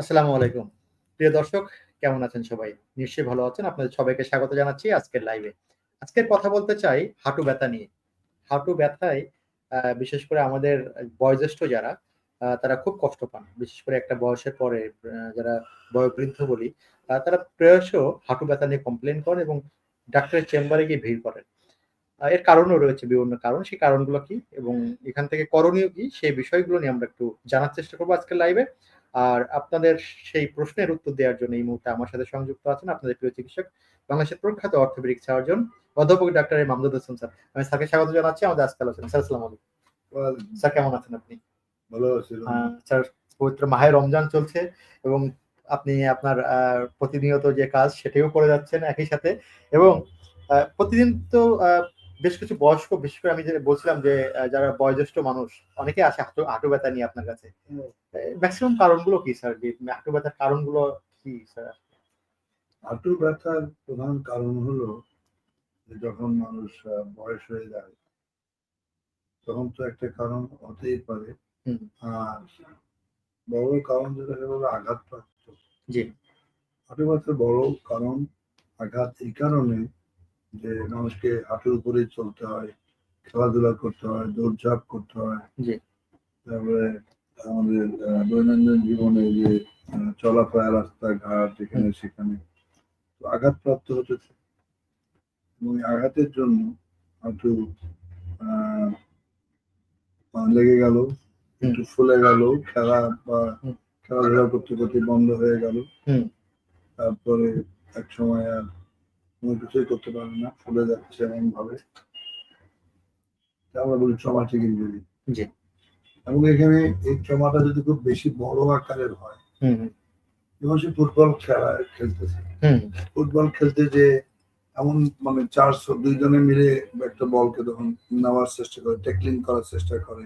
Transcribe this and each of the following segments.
আসসালামু আলাইকুম। প্রিয় দর্শক কেমন আছেন সবাই? নিশ্চয়ই ভালো আছেন। আপনাদের সবাইকে স্বাগত জানাচ্ছি আজকের লাইভে। আজকের কথা বলতে চাই হাঁটু ব্যথা নিয়ে। হাঁটু ব্যথায় বিশেষ করে আমাদের বয়োজ্যেষ্ঠ যারা তারা খুব কষ্ট পান। বিশেষ করে একটা বয়সের পরে যারা বয়োবৃদ্ধ বলি, তারা প্রায়শ হাঁটু ব্যথা নিয়ে কমপ্লেন করেন এবং ডাক্তারের চেম্বারে গিয়ে ভিড় করেন। এর কারণও রয়েছে বিভিন্ন কারণ। সেই কারণগুলো কি এবং এখান থেকে করণীয় কি সেই বিষয়গুলো নিয়ে আমরা একটু জানার চেষ্টা করব আজকের লাইভে। আর আপনাদের সেই প্রশ্নের উত্তর দেওয়ার জন্য এই মুহূর্তে আমার সাথে সংযুক্ত আছেন আপনাদের প্রিয় চিকিৎসক, বাংলাদেশের প্রখ্যাত অর্থোপেডিক সার্জন অধ্যাপক ডাক্তার মামদুদ হোসেন স্যার। আমি স্যারকে স্বাগত জানাচ্ছি আমাদের আজকের আলোচনা। স্যার আসসালামু আলাইকুম। স্যার কেমন আছেন আপনি? ভালো আছি। স্যার পবিত্র মাহে রমজান চলছে এবং আপনি আপনার প্রতিনিয়ত যে কাজ সেটাও করে যাচ্ছেন একই সাথে এবং প্রতিদিন তো বেশ কিছু বয়স্ক বিশেষ করে আমি যে বলছিলাম যে যারা বয়োজ্যেষ্ঠ মানুষ অনেকেই আসে হাঁটু হাঁটু ব্যথা নিয়ে আপনার কাছে। ম্যাক্সিমাম কারণগুলো কি স্যার? হাঁটু ব্যথার কারণগুলো কি স্যার? হাঁটু ব্যথার প্রধান কারণ হলো যে যখন মানুষ বয়স হয়ে যায় তখন তো একটা কারণ হতেই পারে। আর বড় কারণ যেটা হলো আঘাতপ্রাপ্ত। জি। হাঁটু ব্যথার বড় কারণ আঘাত এই কারণে যে মানুষকে হাঁটুর উপরেই চলতে হয়, খেলাধুলা করতে হয়, দৌড়ঝাঁপ করতে হয়। তারপরে আমাদের দৈনন্দিন জীবনে যে চলাফেরা রাস্তাঘাট এখানে সেখানে তো আঘাতপ্রাপ্ত হতে এবং আঘাতের জন্য হাঁটু লেগে গেল, একটু ফুলে গেল, খেলা বা খেলাধুলা করতে, করতে বন্ধ হয়ে গেল। হুম। তারপরে একসময় আর কোন কিছুই করতে পারে না, ফুলে যাচ্ছে এমনভাবে। আমরা বলি ট্রমাটিক ইনজুরি। জি। এবং এখানে এই ট্রমাটা যদি খুব বেশি বড় আকারের হয়, হুম, হুম। সে ফুটবল খেলা খেলতেছে। ফুটবল খেলতে যেয়ে এমন মানে ৪০০ ২ জনে মিলে একটা বলকে তখন নেওয়ার চেষ্টা করে, ট্যাকলিং করার চেষ্টা করে।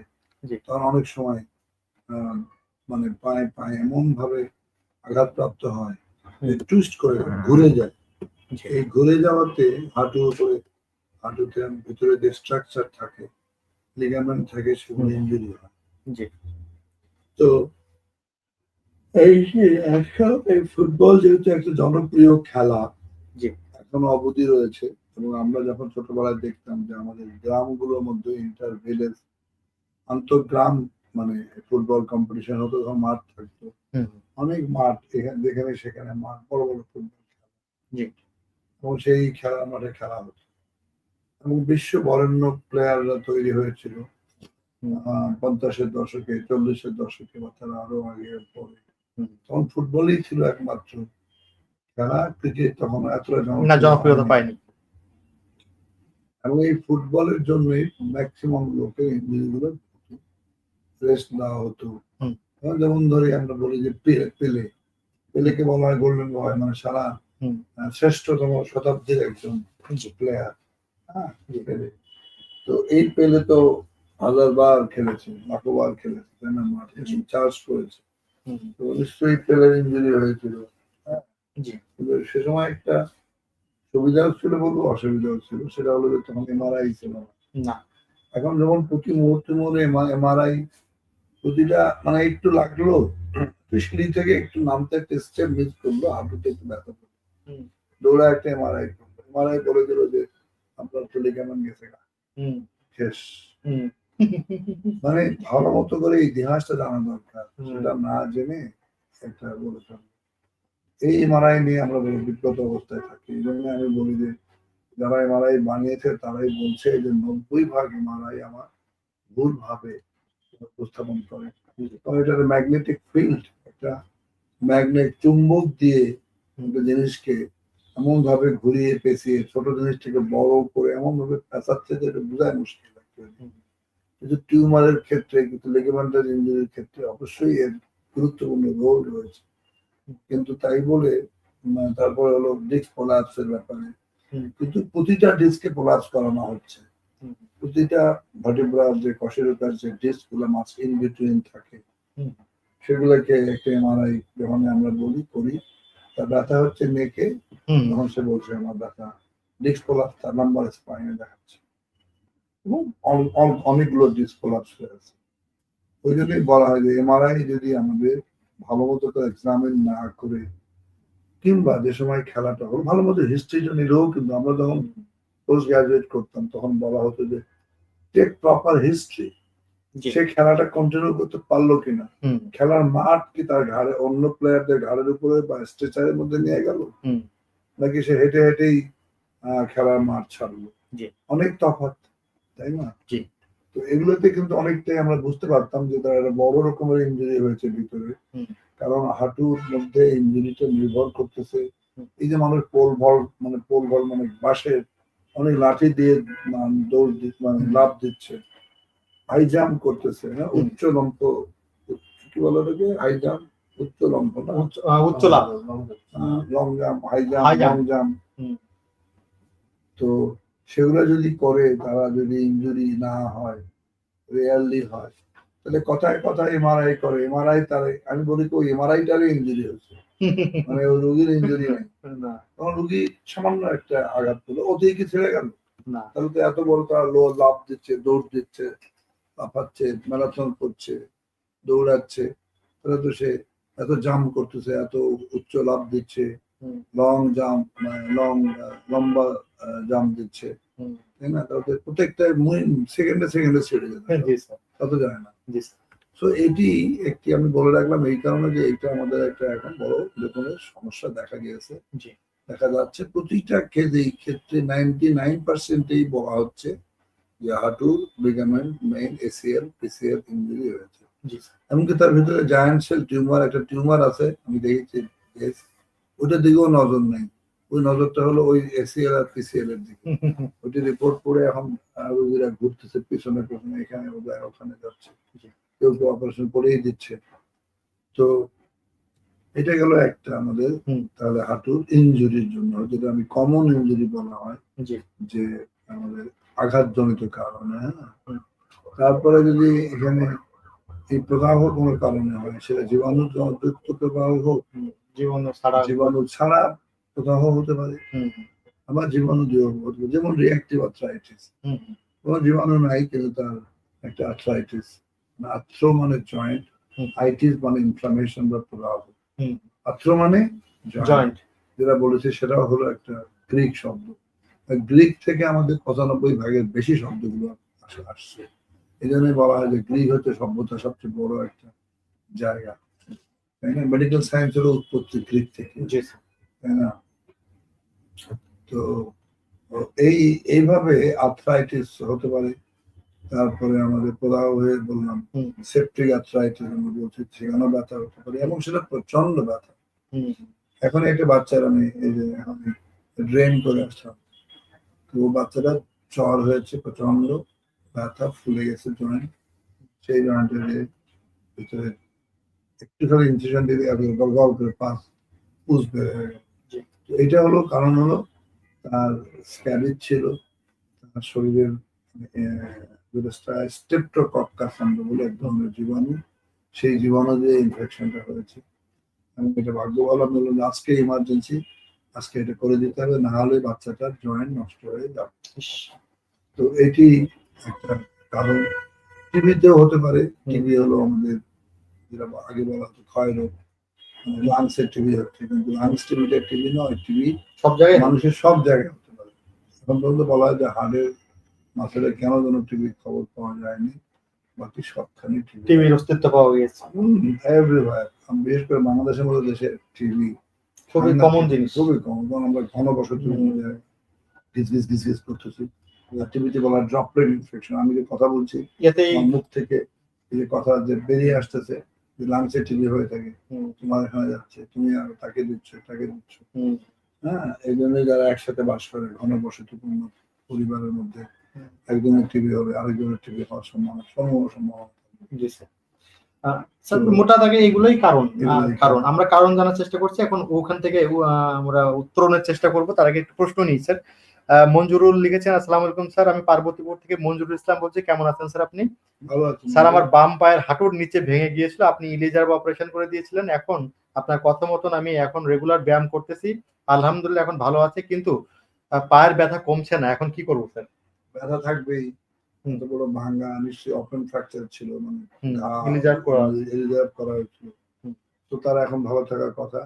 তখন অনেক সময় মানে পায়ে, পায়ে এমনভাবে আঘাতপ্রাপ্ত হয় যে টুইস্ট করে ঘুরে যায়। এই ঘুরে যাওয়াতে হাঁটুর উপরে হাঁটুতে ভিতরে যে স্ট্রাকচার থাকে, লিগামেন্ট থাকে সেগুলো হুম। ইনজুরি হয়। তো এই এখন এই ফুটবল যেহেতু একটা জনপ্রিয় খেলা। এখনও অবধি রয়েছে এবং আমরা যখন ছোটবেলায় দেখতাম যে আমাদের গ্রামগুলোর মধ্যে ইন্টার ভিলেজ আন্তঃগ্রাম মানে ফুটবল কম্পিটিশন হতো তখন মাঠ থাকতো। অনেক মাঠ এখানে যেখানে সেখানে মাঠ বড়, বড় ফুটবল খেলা। এবং সেই খেলার মাঠে খেলা হতো। এবং বিশ্ব বরেণ্য প্লেয়াররা তৈরি হয়েছিল। হুম। আ ৫০ এর দশকে, চল্লিশের দশকে বা তারা আরও আগে পরে। তখন ফুটবলই ছিল একমাত্র খেলা। ক্রিকেট তখন এতটা জনপ্রিয়তা পায়নি। এবং এই ফুটবলের জন্যই ম্যাক্সিমাম লোকের ইনজুরি গুলো রেস্ট দেওয়া হতো। যেমন ধরি আমরা বলি যে পে পেলে। পেলেকে বলা হয় গোল্ডেন বয় মানে সারা শ্রেষ্ঠতম শতাব্দীর একজন প্লেয়ার। হ্যাঁ? তো এই পেলে তো হাজারবার খেলেছে, লাখোবার খেলেছে, তাই না? মাঠে চার্জ করেছে। তো নিশ্চয়ই পেলের ইনজুরি হয়েছিল। হ্যাঁ? কিন্তু সে সময় একটা সুবিধাও ছিল বলব অসুবিধাও ছিল। সেটা হলো যে তখন এমআরআই ছিল না। এখন যেমন প্রতি মুহূর্তে, মুহূর্তে এমা এমআরআই প্রতিটা মানে একটু লাগল সিঁড়ি থেকে একটু নামতে একটা স্টেপ মিস করল, হাঁটুতে একটু ব্যথা। দৌড়ে একটা এমআরআই এমআরআই বলে দিল যে আপনার তো লিগামেন্ট গেছে। শেষ। মানে ভালো মতো করে ইতিহাসটা জানা দরকার। সেটা না জেনে একটা বলে এই এমআরআই নিয়ে আমরা বিব্রত অবস্থায় থাকি। এইজন্য আমি বলি যে যারা এমআরআই বানিয়েছে তারাই বলছে যে ৯০ ভাগ এমআরআই আমার ভুলভাবে উপস্থাপন করে। কারণ এটা ম্যাগনেটিক ফিল্ড একটা ম্যাগনেট চুম্বক দিয়ে। একটা জিনিসকে এমন ভাবে ঘুরিয়ে পেঁচিয়ে ছোট জিনিসটাকে বড় করে এমন ভাবে পেঁচাচ্ছে যে এটা বোঝায় মুশকিল। কিন্তু টিউমারের ক্ষেত্রে কিন্তু লিগামেন্টাল ইনজুরির ক্ষেত্রে অবশ্যই এর গুরুত্বপূর্ণ রোল রয়েছে। কিন্তু তাই বলে তারপরে হলো ডিস্ক এর ব্যাপারে। কিন্তু প্রতিটা ডিস্কে প্রলাপস করানো হচ্ছে। প্রতিটা ভার্টিব্রার যে কশেরুকার যে ডিস্কগুলা মাঝ ইন বিটুইন থাকে। সেগুলোকে একটা এমআরআই যখন আমরা বলি করি তার ব্যথা হচ্ছে হুম। তখন সে বলছে আমার ব্যথা ডিস্ক প্রলাপস তার নাম্বার স্পাইনে দেখাচ্ছে। এবং অন- অন- অনেকগুলো ডিস্ক প্রলাপস হয়ে আছে ওই জন্যই বলা হয় যে এমআরআই যদি আমাদের ভালো মতো করে এক্সামিন না করে কিংবা যে সময় খেলাটা হলো ভালো মতো হিস্ট্রি নিলেও কিন্তু আমরা যখন পোস্ট গ্রাজুয়েট করতাম তখন বলা হতো যে টেক প্রপার হিস্ট্রি সে খেলাটা কন্টিনিউ করতে পারল কিনা? খেলার মাঠ কি তার ঘাড়ে অন্য প্লেয়ারদের ঘাড়ের উপরে বা স্ট্রেচারের মধ্যে নিয়ে গেল? নাকি সে হেঁটে হেঁটেই খেলার মাঠ ছাড়লো? অনেক তফাৎ তাই না। তো এগুলোতে কিন্তু অনেকটাই আমরা বুঝতে পারতাম যে তার একটা বড় রকমের ইঞ্জুরি হয়েছে ভিতরে। কারণ হাঁটুর মধ্যে ইঞ্জুরিটা নির্ভর করতেছে। এই যে মানুষ পোল ভল মানে পোল ভল মানে বাঁশের অনেক লাঠি দিয়ে মানে দৌড় মানে। লাভ দিচ্ছে। হাই জাম্প করতেছে হ্যাঁ? উচ্চ লম্ব কি বলে ওটাকে? হাই জাম্প উচ্চ লম্ব না? উচ্চ লাভ long jump high jump long jump তো সেগুলো যদি করে তারা যদি ইনজুরি না হয় রিয়ারলি হয় তাহলে কথায় কথায় এমআরআই করে। এমআরআই তার আমি বলি তো এমআরআইটারই ইনজুরি হচ্ছে। মানে ওই রোগীর ইনজুরি নেই। না। তখন রুগী সামান্য একটা আঘাত পেল ওতেই কি ছেড়ে গেল। না। তাহলে তো এত বড় তারা লো লাভ দিচ্ছে দৌড় দিচ্ছে। লাফাচ্ছে ম্যারাথন করছে দৌড়াচ্ছে তাহলে তো সে এত জাম্প করতেছে এত উচ্চ লাভ দিচ্ছে লং জাম্প লং লম্বা জাম্প দিচ্ছে। তাই না? তাদের প্রত্যেকটা সেকেন্ডে সেকেন্ডে ছেড়ে হ্যাঁ, জি তত যায় না। জি তো এটি একটি আমি বলে রাখলাম এই কারণে যে এটা আমাদের একটা এখন বড় রকমের সমস্যা দেখা গিয়েছে। দেখা যাচ্ছে প্রতিটা ক্ষেত্রেই ক্ষেত্রে নাইনটি নাইন পার্সেন্টেই বলা হচ্ছে। যে হাঁটুর ligament main ACL PCL injury হয়েছে এমনকি তার ভিতরে জায়ান্ট সেল টিউমার একটা টিউমার আছে আমি দেখেছি ওটার দিকেও নজর নেই। ওই নজরটা হলো ওই এসিএল আর পিসিএল এর দিকে। ওটি রিপোর্ট করে এখন রোগীরা ঘুরতেছে পিছনে পিছনে এখানে ওখানে যাচ্ছে। কেউ কেউ অপারেশন করেই দিচ্ছে। তো এটা গেল একটা আমাদের। তাহলে হাঁটুর ইনজুরির জন্য যেটা আমি কমন ইনজুরি বলা হয় যে আমাদের আঘাতজনিত কারণে হ্যাঁ? তারপরে যদি এখানে এই প্রবাহ কোনো কারণে হয় সেটা জীবাণু যুক্ত প্রদাহ হোক জীবন সারা জীবাণু ছাড়া প্রবাহ হতে পারে আবার জীবাণু দিয়ে হতে পারে যেমন রিয়াক্টিভ আর্থ্রাইটিস কোনো জীবাণু নাই কিন্তু তার একটা আর্থ্রাইটিস আর্থ্রো মানে জয়েন্ট। আইটিস মানে ইনফ্লামেশন বা প্রবাহ। আর্থ্রো মানে জয়েন্ট যেটা বলেছে সেটাও হলো একটা গ্রিক শব্দ। গ্রিক থেকে আমাদের পঁচানব্বই ভাগের বেশি শব্দগুলো আসছে। এই জন্যই বলা হয় যে গ্রিক হচ্ছে সভ্যতার সবচেয়ে বড় একটা জায়গা তাই না? মেডিকেল সায়েন্সেরও উৎপত্তি গ্রিক থেকে। তাই না? তো এই এইভাবে আর্থ্রাইটিস হতে পারে তারপরে আমাদের প্রদাহ হয়ে বললাম সেপ্টিক আর্থ্রাইটিস আমরা বলছি সেখানেও ব্যথা হতে পারে এবং সেটা প্রচণ্ড ব্যথা। এখন একটা বাচ্চার আমি এই যে আমি ড্রেন করে আসলাম। তো বাচ্চাটা জ্বর হয়েছে প্রচণ্ড ব্যথা ফুলে গেছে জয়েন্ট সেই জয়েন্টের ভিতরে একটুখানি ইনসিশন দিলে আপনি গল করে পাস পুষ বের হয়ে গেল। এটা হলো কারণ হলো তার স্ক্যাবিজ ছিল তার শরীরের স্টেপ্টোকক্কাস আমরা বলে এক ধরনের জীবাণু। সেই জীবাণু দিয়ে ইনফেকশনটা হয়েছে। আমি এটা ভাগ্য যে আজকে ইমার্জেন্সি আজকে এটা করে দিতে হবে না হলে বাচ্চাটার জয়েন্ট নষ্ট হয়ে যাবে। তো এটি একটা কারণ। টিভিতেও হতে পারে টিভি হলো আমাদের যেটা আগে বলা হতো ক্ষয় রোগ। লাংসের টিভি হচ্ছে কিন্তু লাংস টিভিটা টিভি নয় টিভি সব জায়গায়। মানুষের সব জায়গায় হতে পারে। এখন পর্যন্ত বলা হয় যে হাড়ের মাথায় কেন যেন টিভির খবর পাওয়া যায়নি বাকি সবখানে টিভি টিভির অস্তিত্ব পাওয়া গেছে এভরিওয়ার বিশেষ করে বাংলাদেশের মতো দেশে টিভি খুবই কমন জিনিস। খুবই কমন আমরা ঘন বসতি হুম। গিজ গিজ গিজ গিজ করতেছি। টিভিতে বলা ড্রপলেট ইনফেকশন আমি যে কথা বলছি মুখ থেকে যে কথা যে বেরিয়ে আসতেছে যে লাংসে টিভি হয়ে থাকে তোমার এখানে যাচ্ছে তুমি আর তাকে দিচ্ছ তাকে দিচ্ছ। হ্যাঁ এই জন্যই যারা একসাথে বাস করে ঘন বসতিপূর্ণ পরিবারের মধ্যে একজনের টিভি হবে আরেকজনের টিভি হওয়ার সম্ভাবনা সম্ভব। সম্ভাবনা জি স্যার আহ, স্যার মোটা দাগে এগুলোই কারণ কারণ। আমরা কারণ জানার চেষ্টা করছি এখন ওখান থেকে আমরা উত্তরণের চেষ্টা করব তার আগে একটু প্রশ্ন নিই স্যার। মঞ্জুরুল লিখেছেন আসসালামু আলাইকুম স্যার। আমি পার্বতীপুর থেকে মঞ্জুরুল ইসলাম বলছি। কেমন আছেন স্যার আপনি? স্যার আমার বাম পায়ের হাঁটুর নিচে ভেঙে গিয়েছিল। আপনি ইলিজার অপারেশন করে দিয়েছিলেন। এখন আপনার কথা মতন আমি এখন রেগুলার ব্যায়াম করতেছি। আলহামদুলিল্লাহ এখন ভালো আছে। কিন্তু পায়ের ব্যথা কমছে না। এখন কি করব স্যার? ব্যথা থাকবেই। বড় ভাঙ্গা নিশ্চয়ই ওপেন ফ্র্যাকচার ছিল মানে করা রিজার্ভ করা হয়েছিল। তো তারা এখন ভালো থাকার কথা।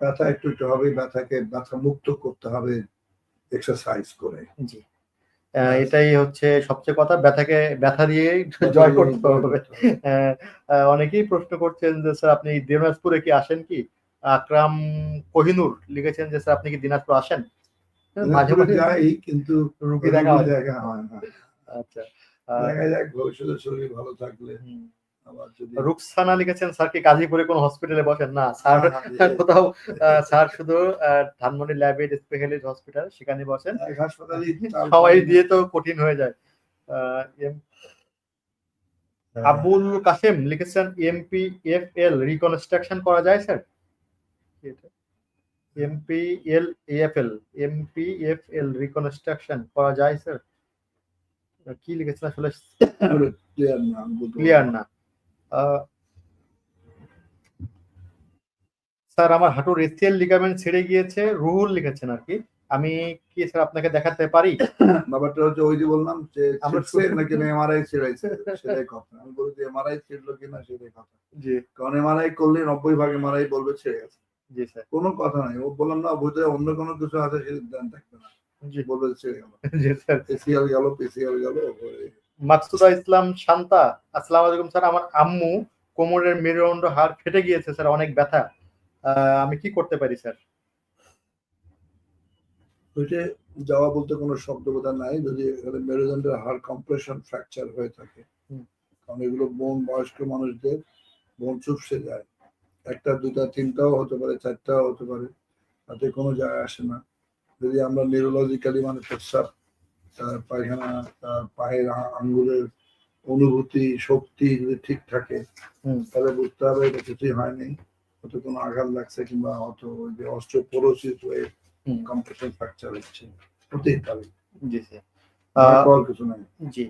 ব্যথা একটু একটু হবে ব্যথাকে ব্যথা মুক্ত করতে হবে এক্সারসাইজ করে। জি। এটাই হচ্ছে সবচেয়ে কথা ব্যথাকে ব্যথা দিয়ে জয় করতে হবে। অনেকেই প্রশ্ন করছেন যে স্যার আপনি দিনাজপুরে কি আসেন কি? আকরাম কোহিনুর লিখেছেন যে স্যার আপনি কি দিনাজপুর আসেন? মাঝে মাঝে কিন্তু রুগী দেখা হয়। আচ্ছা। দেখা যাক ভবিষ্যতে শরীর ভালো থাকলে হুম। আবার যদি রুকসানা লিখেছেন স্যার কি গাজীপুরে কোনো হসপিটালে বসেন? না স্যার কোথাও স্যার শুধু ধানমন্ডি ল্যাবেড স্পেশালিস্ট হসপিটাল সেখানে বসেন। সবাই দিয়ে তো কঠিন হয়ে যায়। হ্যাঁ। আবুল কাসেম লিখেছেন এমপি এফ এল রিকনস্ট্রাকশন করা যায় sir? MP L F L MP F L reconstruction করা যায় স্যার? কি লিখেছেন আসলে ক্লিয়ার না। স্যার আমার হাঁটুর এসিএল লিগামেন্ট ছেড়ে গিয়েছে রুহুল লিখেছেন আর কি। আমি কি স্যার আপনাকে দেখাতে পারি? ব্যাপারটা হচ্ছে ওই যে বললাম যে আমরা নাকি এমআরআই ছেড়েছে সেটাই কথা। আমি বলি যে এমআরআই ছিড়লো কিনা সেটাই কথা। জি। কারণ এমআরআই করলে নব্বই ভাগ এমআরআই বলবে ছেড়ে গেছে। জি স্যার। কোনো কথা নাই। ও বললাম না বুঝে অন্য কোনো কিছু আছে সে ধ্যান থাকবে না। জি। জি স্যার। গেল গেল মাকসুদা ইসলাম শান্তা আসসালামু আলাইকুম স্যার। আমার আম্মু কোমরের মেরুদণ্ড হাড় ফেটে গিয়েছে স্যার অনেক ব্যথা। আমি কি করতে পারি স্যার? ওইটা যাওয়া বলতে কোনো শব্দবোধা নাই যদি এখানে মেরুদণ্ডের হাড় কম্প্রেশন ফ্র্যাকচার হয়ে থাকে। কারণ এগুলো বোন বয়স্ক মানুষদের বোন চুপসে যায়। একটা দুটা তিনটাও হতে পারে চারটাও হতে পারে। তাতে কোনো যায় আসে না। যদি আমরা নিউরোলজিক্যালি মানে প্রস্রাব তার পায়খানা তার পায়ের আঙ্গুলের অনুভূতি শক্তি যদি ঠিক থাকে তাহলে বুঝতে হবে এটা কিছুই হয়নি। হয়তো কোনো আঘাত লাগছে কিংবা হয়তো ওই যে অস্ট্রোপোরোসিস হয়ে। কম্প্রেশন ফ্র্যাকচার হচ্ছে। হতেই পারে। জি স্যার কিছু নাই। জি।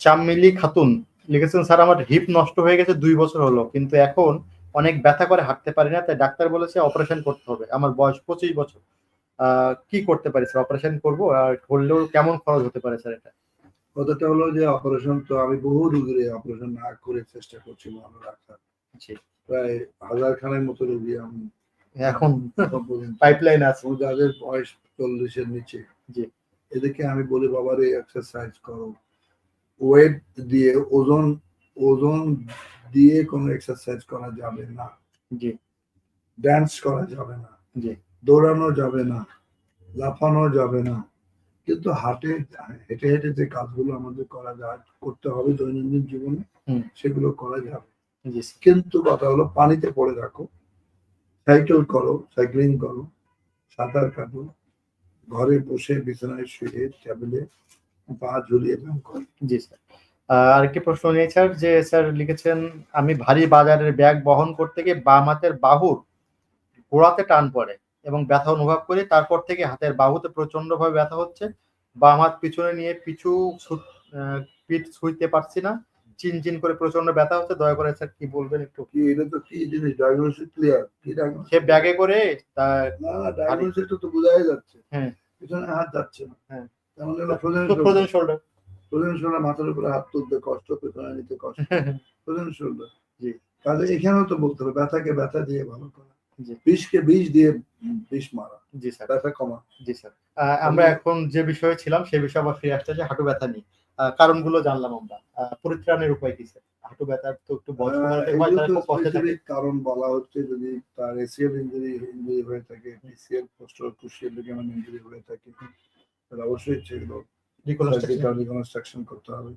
চাম্মিলি খাতুন লিখেছেন স্যার আমার হিপ নষ্ট হয়ে গেছে দুই বছর হলো কিন্তু এখন অনেক ব্যথা করে হাঁটতে পারি না তাই ডাক্তার বলেছে অপারেশন করতে হবে। আমার বয়স পঁচিশ বছর। কি করতে পারি স্যার? অপারেশন করব আর করলেও কেমন খরচ হতে পারে স্যার এটা? কথাটা হলো যে অপারেশন তো আমি বহু রুগীর অপারেশন না করে চেষ্টা করছি ভালো রাখার। জি। প্রায় হাজার খানের মতো রুগী আমি এখন পাইপলাইন আছে। যাদের বয়স চল্লিশের নিচে। জি। এদেরকে আমি বলি বাবারে এক্সারসাইজ করো। ওয়েট দিয়ে ওজন ওজন দিয়ে কোনো এক্সারসাইজ করা যাবে না। জি। ড্যান্স করা যাবে না। জি। দৌড়ানো যাবে না লাফানো যাবে না। কিন্তু হাটে হেঁটে হেঁটে যে কাজগুলো আমাদের করা যায় করতে হবে দৈনন্দিন জীবনে হুম। সেগুলো করা যাবে। কিন্তু কথা হলো পানিতে পড়ে রাখো। সাইকেল করো সাইক্লিং করো সাঁতার কাটো ঘরে বসে বিছানায় শুয়ে টেবিলে পা ঝুলিয়ে ব্যায়াম করো। জি স্যার। আহ, আরেকটি প্রশ্ন নিয়ে স্যার যে স্যার লিখেছেন আমি ভারী বাজারের ব্যাগ বহন করতে গিয়ে বাম হাতের বাহুর গোড়াতে টান পড়ে। এবং ব্যথা অনুভব করি। তারপর থেকে হাতের বাহুতে প্রচণ্ড ভাবে ব্যথা হচ্ছে। বাম হাত পিছনে নিয়ে পিছু পিঠ ছুঁইতে পারছি না। চিন চিন করে প্রচণ্ড ব্যথা হচ্ছে। দয়া করে স্যার কি বলবেন একটু? কি এটা তো কি জিনিস? ডায়াগনোসিস ক্লিয়ার কি সে ব্যাগে করে তার ডায়াগনোসিস তো বোঝাই যাচ্ছে। হ্যাঁ। পিছনে হাত যাচ্ছে না। হ্যাঁ। তেমন হলো frozen frozen shoulder frozen shoulder মাথার উপরে হাত তুলতে কষ্ট পেছনে নিতে কষ্ট। ফ্রোজেন শোল্ডার জি। তাহলে এখানেও তো বলতে হবে ব্যথাকে ব্যথা দিয়ে ভালো করা। বিষকে বিষ দিয়ে বিষ মারা। জি স্যার। ব্যথা কমা। জি স্যার। আমরা এখন যে বিষয়ে ছিলাম সেই বিষয়ে আবার ফিরে আসতে চাই হাঁটু ব্যথা নিয়ে। কারণগুলো জানলাম আমরা। পরিত্রাণের উপায় কি স্যার? হাঁটু ব্যথার তো একটু কারণ বলা হচ্ছে যদি তার এসিএল ইঞ্জুরি ইঞ্জুরি হয়ে থাকে PCL posterior cruciate ligament injury হয়ে থাকে তাহলে অবশ্যই সেগুলো। রিকনস্ট্রাকশন করতে হবে।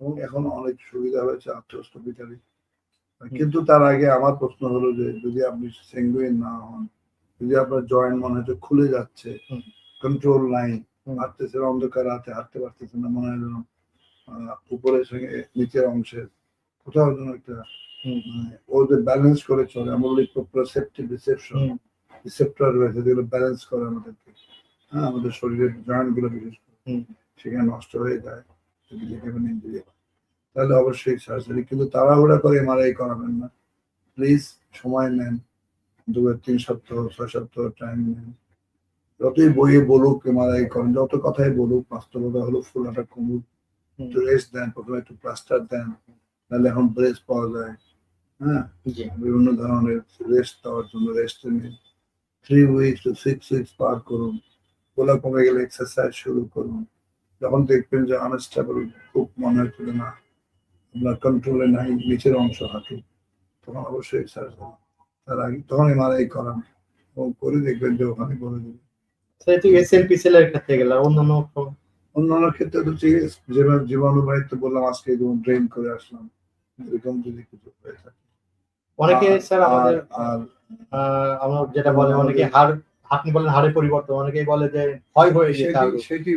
এবং এখন অনেক সুবিধা হয়েছে আর্থ্রোস্কোপিক্যালি কিন্তু তার আগে আমার প্রশ্ন হলো যে যদি আপনি সেঙ্গুইন না হন যদি আপনার জয়েন্ট মনে হচ্ছে খুলে যাচ্ছে। কন্ট্রোল নাই হুম। হাঁটতেছেন অন্ধকার হাতে হাঁটতে পারতেছেন না মনে হয় যেন উপরের সঙ্গে নিচের অংশের কোথাও যেন একটা মানে ও যে ব্যালেন্স করে চলে আমরা বলি রিসেপশন রিসেপ্টর রয়েছে যেগুলো ব্যালেন্স করে আমাদেরকে হ্যাঁ আমাদের শরীরের জয়েন্টগুলো বিশেষ করে। সেখানে নষ্ট হয়ে যায় যেখানে ইঞ্জুরি হয় তাহলে অবশ্যই সার্জারি কিন্তু তাড়াহুড়া করে এমআরআই করাবেন না। প্লিজ সময় নেন। দু তিন সপ্তাহ ছয় সপ্তাহ টাইম নেন। যতই বইয়ে বলুক এমআরআই করেন যত কথাই বলুক বাস্তবতা হলো ফুলাটা কমুক। একটু রেস্ট দেন প্রথমে একটু প্লাস্টার দেন নাহলে এখন ব্রেস পাওয়া যায়। হ্যাঁ? বিভিন্ন ধরনের রেস্ট দেওয়ার জন্য রেস্ট নিন। Three weeks to six weeks পার করুন। গোলা কমে গেলে এক্সারসাইজ শুরু করুন। যখন দেখবেন যে আনস্টেবল খুব মনে হচ্ছে না আপনার কন্ট্রোলে নাই নিচের অংশ তখন অবশ্যই তার আগে তখন এমআরআই করান। এবং করে দেখবেন যে ওখানে বলে দেবে। সেটা তো এসএলপিসিএল এর ক্ষেত্রে গেল অন্যান্য অন্যান্য ক্ষেত্রে তো ঠিক আছে। যেভাবে বললাম আজকে যেমন ড্রেন করে আসলাম এরকম যদি কিছু হয়ে থাকে। অনেকে আর- স্যার আমাদের আর- আর আহ, আমরা যেটা বলে অনেকে হাড় আপনি বলেন হাড়ের পরিবর্তন অনেকেই বলে যে ক্ষয় হয়ে গেছে সেটি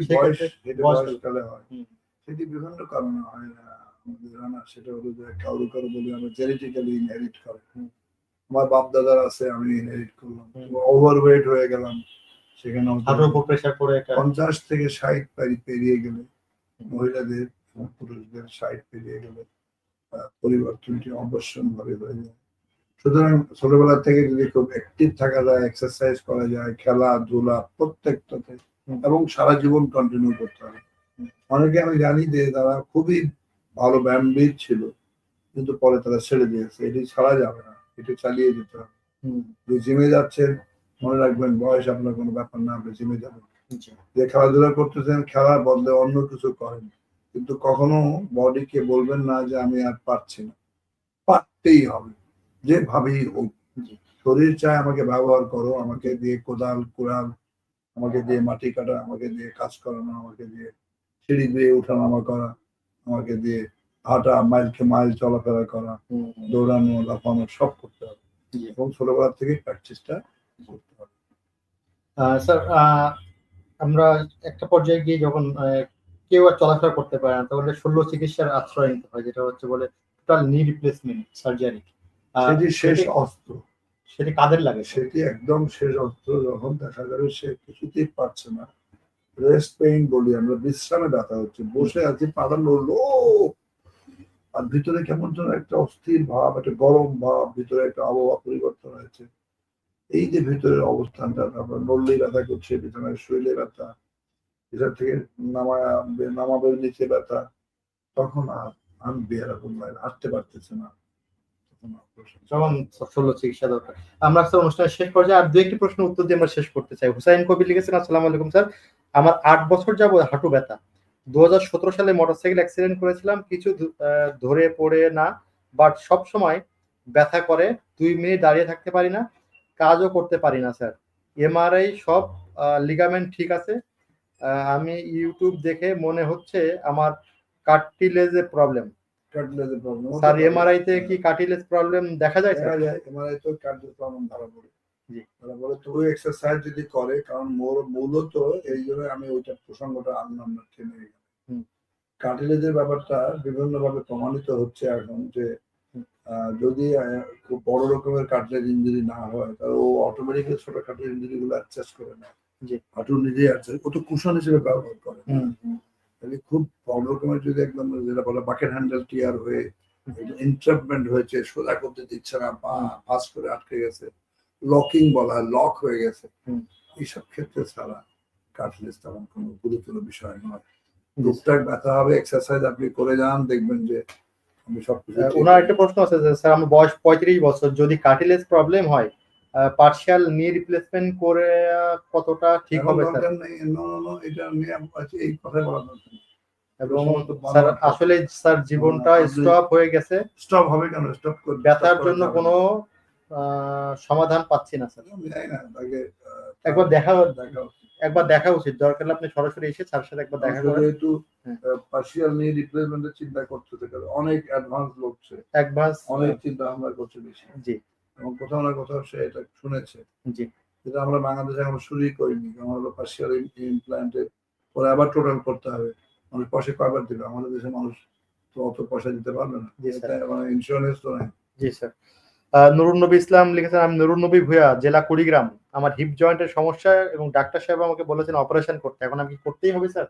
বয়সকালে হয়। সেটি বিভিন্ন কারণে হয় না। আমাদের জানা সেটা হলো যে কারও কারও বলি আমরা জেনেটিক্যালি ইনহেরিট করে আমার বাপ দাদার আছে আমি ইনহেরিট করলাম ওভারওয়েট হয়ে গেলাম সেখানে হাড়ের উপর প্রেশার পড়ে পঞ্চাশ থেকে ষাট পেরিয়ে গেলে মহিলাদের পুরুষদের ষাট পেরিয়ে গেলে পরিবর্তনটি অবশ্যম্ভাবী হয়ে যায়। সুতরাং ছোটবেলা থেকে যদি খুব অ্যাক্টিভ থাকা যায় এক্সারসাইজ করা যায় খেলাধুলা প্রত্যেকটাতে এবং সারা জীবন কন্টিনিউ করতে হবে। অনেকে আমি জানি যে তারা খুবই ভালো ব্যায়ামবিদ ছিল কিন্তু পরে তারা ছেড়ে দিয়েছে। এটি ছাড়া যাবে না এটি চালিয়ে যেতে হবে। যে জিমে যাচ্ছেন মনে রাখবেন বয়স আপনার কোনো ব্যাপার না আপনি জিমে যাবেন। যে খেলাধুলা করতেছেন খেলার বদলে অন্য কিছু করেন। কিন্তু কখনো বডিকে বলবেন না যে আমি আর পারছি না। পারতেই হবে যেভাবেই হোক। শরীর চায় আমাকে ব্যবহার করো আমাকে দিয়ে কোদাল কুড়াল আমাকে দিয়ে মাটি কাটা আমাকে দিয়ে কাজ করানো আমাকে দিয়ে সিঁড়ি দিয়ে ওঠানামা করা। আমাকে দিয়ে হাঁটা মাইলকে মাইল চলাফেরা করা দৌড়ানো লাফানো সব করতে হবে। এবং ছোটবেলা থেকে প্র্যাকটিসটা করতে হবে। আহ, স্যার আমরা একটা পর্যায়ে গিয়ে যখন কেউ আর চলাফেরা করতে পারে না তাহলে শল্য চিকিৎসার আশ্রয় নিতে হয় যেটা হচ্ছে বলে টোটাল নি রিপ্লেসমেন্ট সার্জারি সেটি শেষ অস্ত্র। সেটি কাদের লাগে? সেটি একদম শেষ অস্ত্র যখন দেখা যাবে সে কিছুতেই পারছে না। রেস্ট পেইন বলি আমরা, বিশ্রামে ব্যথা হচ্ছে। বসে আছি, পাটা লড়লো আর ভিতরে কেমন যেন একটা অস্থির ভাব, একটা গরম ভাব, ভিতরে একটা আবহাওয়া পরিবর্তন হয়েছে। এই যে ভিতরের অবস্থানটা তারপর নড়লেই ব্যথা করছে, বিছানায় শুইলে ব্যথা এটার থেকে নামা নামাবের নিচে ব্যথা। তখন আর আমি বেয়ারাকুল হাঁটতে পারতেছে না। চিকিৎসা দরকার। আমরা অনুষ্ঠানের শেষ পর্যায়ে আর দু একটি প্রশ্ন উত্তর দিয়ে আমরা শেষ করতে চাই। হুসাইন কবির লিখেছেন, আসসালামু আলাইকুম স্যার। আমার আট বছর যাব হাঁটু ব্যথা। দুহাজার সতেরো সালে মোটরসাইকেল অ্যাক্সিডেন্ট করেছিলাম কিছু ধরে পড়ে না বাট সব সময় ব্যথা করে দুই মিনিট দাঁড়িয়ে থাকতে পারি না কাজও করতে পারি না স্যার এমআরআই সব লিগামেন্ট ঠিক আছে। আমি ইউটিউব দেখে মনে হচ্ছে আমার কার্টিলেজে প্রবলেম স্যার এমআরআই তে কি কার্টিলেজ প্রবলেম দেখা যায় এমআরআই তো কার্ডিও প্রবলেম ধরা পড়ে। জি। ধরা পড়ে তো ওই এক্সারসাইজ যদি করে কারণ মোর মূলত এই জন্য আমি ওইটা প্রসঙ্গটা আনলাম না টেনে। কার্টিলেজের ব্যাপারটা বিভিন্ন ভাবে প্রমাণিত হচ্ছে এখন যে যদি খুব বড় রকমের কাটলেজ ইঞ্জুরি না হয় তাহলে ও অটোমেটিক্যালি ছোটখাটো ইঞ্জুরি গুলো অ্যাডজাস্ট করে নেয়। হাঁটু নিজেই আছে ও তো কুশন হিসেবে ব্যবহার করে। তাহলে খুব বড় রকমের যদি একদম যেটা বলে বাকেট হ্যান্ডেল টিয়ার হয়ে ইন্টারমেন্ট হয়েছে সোজা করতে দিচ্ছে না পা ফাঁস করে আটকে গেছে লকিং বলা হয় লক হয়ে গেছে। এইসব ক্ষেত্রে ছাড়া কাটলেস তেমন কোনো গুরুতর বিষয় নয়। টুকটাক ব্যথা হবে এক্সারসাইজ আপনি করে যান দেখবেন যে আমি সবকিছু ওনার একটা প্রশ্ন আছে যে, স্যার আমার বয়স পঁয়ত্রিশ বছর যদি কার্টিলেজ প্রবলেম হয় পার্শিয়াল নি রিপ্লেসমেন্ট করে কতটা ঠিক হবে স্যার? এটা নিয়ে এই কথাই বলা দরকার এবং স্যার আসলে স্যার জীবনটা স্টপ হয়ে গেছে। স্টপ হবে কেন? স্টপ ব্যথার জন্য কোনো সমাধান পাচ্ছি না স্যার। একবার দেখা। একবার দেখা উচিত। দরকার হলে আপনি সরাসরি এসে স্যার সাথে একবার দেখা করেন। যেহেতু হ্যাঁ। পার্সিয়াল নিয়ে রিপ্লেসমেন্টের চিন্তা করতে থাকে অনেক অ্যাডভান্স লোকছে একবার অনেক চিন্তা ভাবনা করছে বেশি। জি। এবং কোথাও না কোথাও সে এটা শুনেছে। জি। যেটা আমরা বাংলাদেশে আমরা শুরুই করিনি আমরা হলো পার্সিয়াল ইমপ্ল্যান্টে পরে আবার টোটাল করতে হবে। মানুষ পয়সা কয়বার দিবে? আমাদের দেশের মানুষ তো অত পয়সা দিতে পারবে না। এটা মানে ইন্স্যুরেন্স তো নাই। জি স্যার। নুরুন নবী ইসলাম লিখেছেন আমি নুরুন নবী ভুয়া জেলা কুড়িগ্রাম। আমার হিপ জয়েন্টের সমস্যা এবং ডাক্তার সাহেব আমাকে বলেছেন অপারেশন করতে। এখন আমি করতেই হবে স্যার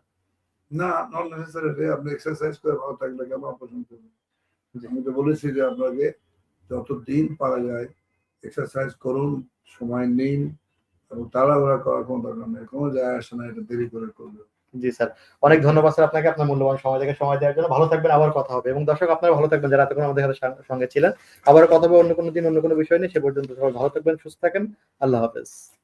না নট নেসেসারি আপনি এক্সারসাইজ করে ভালো থাকলে কেন অপারেশন করবেন? আমি তো বলেছি যে আপনাকে যত দিন পারা যায় এক্সারসাইজ করুন সময় নিন এবং তাড়াহুড়া করার কোনো দরকার নেই। কোনো যায় আসে না এটা দেরি করে করবে জি, স্যার। অনেক ধন্যবাদ, স্যার, আপনাকে আপনার মূল্যবান সময় থেকে সময় দেওয়ার জন্য। ভালো থাকবেন, আবার কথা হবে। এবং দর্শক, আপনারা ভালো থাকবেন, যারা এতক্ষণ আমাদের সঙ্গে ছিলেন। আবার কথা হবে অন্য কোনো দিন, অন্য কোনো বিষয় নিয়ে। সে পর্যন্ত সবাই ভালো থাকবেন, সুস্থ থাকেন। আল্লাহ হাফেজ।